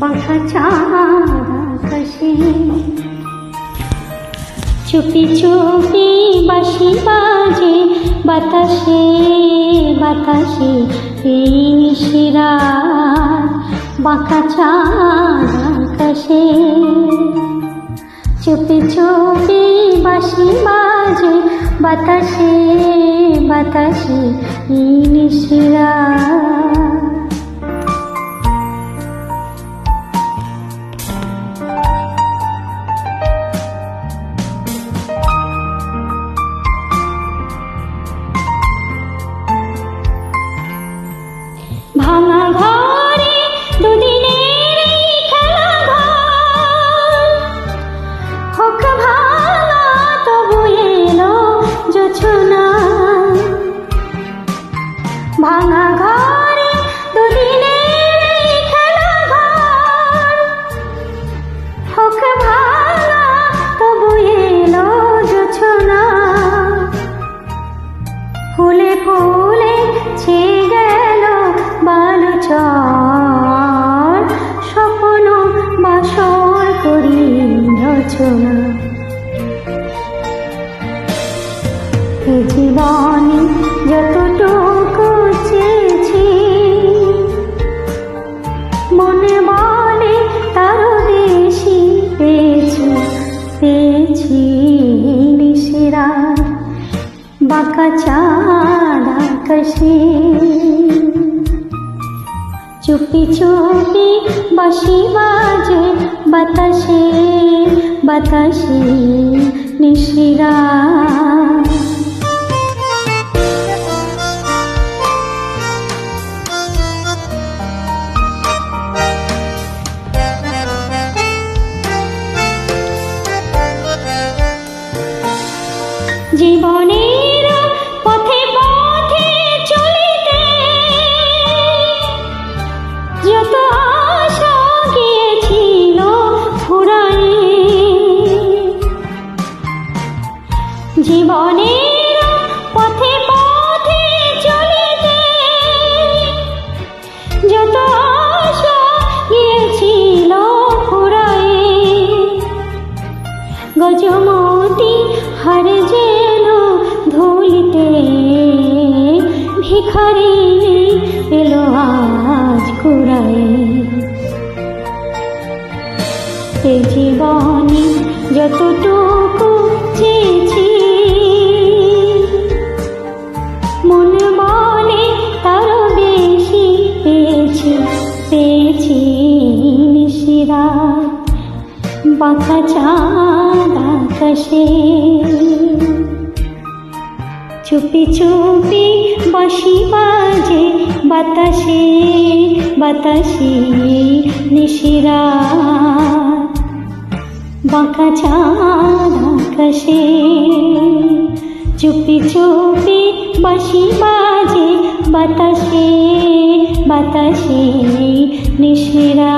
বাঁকা চাঁদ চুপি চুপি বাঁশি বাজে বাতাসে বাতাসে এই নিশিরা বাঁকা চাঁদ চুপি চুপি বাঁশি বাজে বাতাসে বাতাসে এই নিশিরা রচনা। এ জীবনে যতটুকু চেয়েছি, মনে বলে তারও বেশি পেয়েছি পেয়েছি নিশিরা, বাঁকা চাঁদ আকাশে। চুপি চুপি বাঁশি বাজে বাতাসে বাতাসে নিশিরা। জীবনের জীবনের পথে পথে চলিতে যত আশা গিয়েছিল ফুরায়ে গজমতি হার যেন ধুলিতে ভিখারি এলো আজ কুড়ায়। জীবনে যতটুকু পেয়েছি নিশিরাত। বাঁকা চাঁদ আকাশে। চুপি চুপি বাঁশি বাজে বাতাসে বাতাসে নিশিরা বাঁকা চাঁদ আকাশে। চুপি চুপি বাঁশি বাজে বাতাসে। বাতাসে নিশিরা